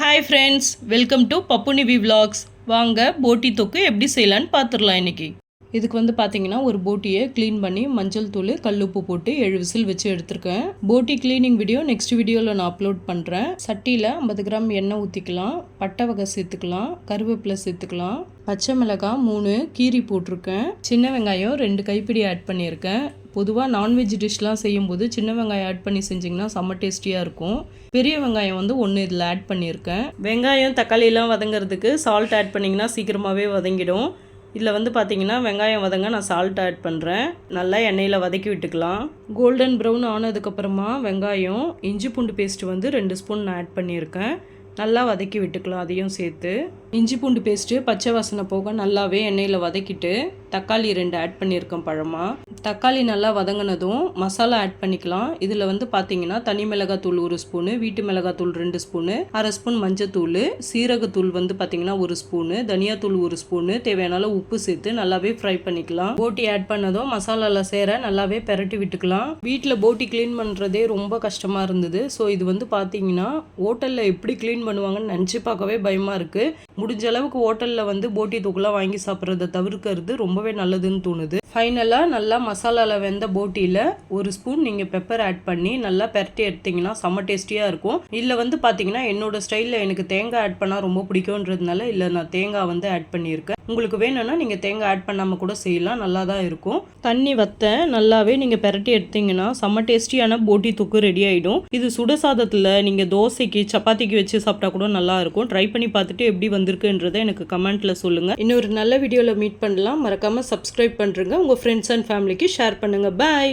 Hi friends welcome to பப்புனிவி vlogs வாங்க போட்டி தொக்கு எப்படி செய்யலான்னு பார்த்துடலாம் இன்னைக்கு. இதுக்கு வந்து பார்த்தீங்கன்னா ஒரு போட்டியை க்ளீன் பண்ணி மஞ்சள் தூள் கல்லுப்பு போட்டு ஏழு விசில் வச்சு எடுத்திருக்கேன். போட்டி க்ளீனிங் வீடியோ நெக்ஸ்ட் வீடியோவில் நான் அப்லோட் பண்ணுறேன் சட்டியில் ஐம்பது கிராம் எண்ணெய் ஊற்றிக்கலாம் பட்டை வகை சேர்த்துக்கலாம் கருவேப்பிலை சேர்த்துக்கலாம். பச்சை மிளகாய் மூணு கீரி போட்டிருக்கேன். சின்ன வெங்காயம் ரெண்டு கைப்பிடி ஆட் பண்ணியிருக்கேன். பொதுவாக நான்வெஜ் டிஷ்லாம் செய்யும்போது சின்ன வெங்காயம் ஆட் பண்ணி செஞ்சிங்கன்னா செம்ம டேஸ்டியாக இருக்கும். பெரிய வெங்காயம் வந்து ஒன்று இதில் ஆட் பண்ணியிருக்கேன். வெங்காயம் தக்காளியெலாம் வதங்கிறதுக்கு சால்ட் ஆட் பண்ணிங்கன்னா சீக்கிரமாகவே வதங்கிடும். இதில் வந்து பார்த்தீங்கன்னா வெங்காயம் வதங்க நான் சால்ட் ஆட் பண்ணுறேன் நல்லா எண்ணெயில் வதக்கி விட்டுக்கலாம். கோல்டன் ப்ரௌன் ஆனதுக்கப்புறமா வெங்காயம் இஞ்சி பூண்டு பேஸ்ட் வந்து ரெண்டு ஸ்பூன் நான் ஆட் பண்ணியிருக்கேன். நல்லா வதக்கி விட்டுக்கலாம் அதையும் சேர்த்து. இஞ்சி பூண்டு பேஸ்ட்டு பச்சை வாசனை போக நல்லாவே எண்ணெயில் வதக்கிட்டு தக்காளி ரெண்டு ஆட் பண்ணியிருக்கேன் பழமாக தக்காளி நல்லா வதங்கினதும் மசாலா ஆட் பண்ணிக்கலாம். இதில் வந்து பார்த்தீங்கன்னா தனி மிளகாத்தூள் ஒரு ஸ்பூனு வீட்டு மிளகாத்தூள் ரெண்டு ஸ்பூனு அரை ஸ்பூன் மஞ்சத்தூள் சீரகத்தூள் வந்து பார்த்தீங்கன்னா ஒரு ஸ்பூனு தனியாத்தூள் ஒரு ஸ்பூனு தேவையான உப்பு சேர்த்து நல்லாவே ஃப்ரை பண்ணிக்கலாம். போட்டி ஆட் பண்ணதும் மசாலாவில் சேர நல்லாவே பெரட்டி விட்டுக்கலாம். வீட்டில் போட்டி க்ளீன் பண்ணுறதே ரொம்ப கஷ்டமாக இருந்தது. ஸோ இது வந்து பார்த்தீங்கன்னா ஹோட்டலில் எப்படி க்ளீன் பண்ணுவாங்கன்னு நினச்சி பார்க்கவே பயமாக இருக்குது முடிஞ்ச அளவுக்கு ஹோட்டலில் வந்து போட்டி தூக்கெலாம் வாங்கி சாப்பிட்றத தவிர்க்கிறது ரொம்பவே நல்லதுன்னு தோணுது. ஃபைனலாக நல்லா மசாலாவில் வெந்த போட்டியில் ஒரு ஸ்பூன் நீங்கள் பெப்பர் ஆட் பண்ணி நல்லா பெரட்டி எடுத்தீங்கன்னா செம்ம டேஸ்டியாக இருக்கும். இல்லை வந்து பார்த்தீங்கன்னா என்னோடய ஸ்டைலில் எனக்கு தேங்காய் ஆட் பண்ணால் ரொம்ப பிடிக்கும்ன்றதுனால இல்லை நான் தேங்காய் வந்து ஆட் பண்ணியிருக்கேன். உங்களுக்கு வேணும்னா நீங்கள் தேங்காய் ஆட் பண்ணாமல் கூட செய்யலாம் நல்லா தான் இருக்கும். தண்ணி வத்த நல்லாவே நீங்கள் பெரட்டி எடுத்தீங்கன்னா செம்ம டேஸ்டியான போட்டி தொக்கு ரெடி ஆகிடும் இது சுட சாதத்தில் நீங்கள் தோசைக்கு சப்பாத்திக்கு வச்சு சாப்பிட்டா கூட நல்லா இருக்கும். ட்ரை பண்ணி பார்த்துட்டு எப்படி வந்திருக்குன்றதை எனக்கு கமெண்ட்டில் சொல்லுங்கள் இன்னொரு நல்ல வீடியோவில் மீட் பண்ணலாம். மறக்காமல் சப்ஸ்கிரைப் பண்ணுறேங்க உங்கள் ஃப்ரெண்ட்ஸ் அண்ட் ஃபேமிலிக்கு ஷேர் பண்ணுங்கள் பாய்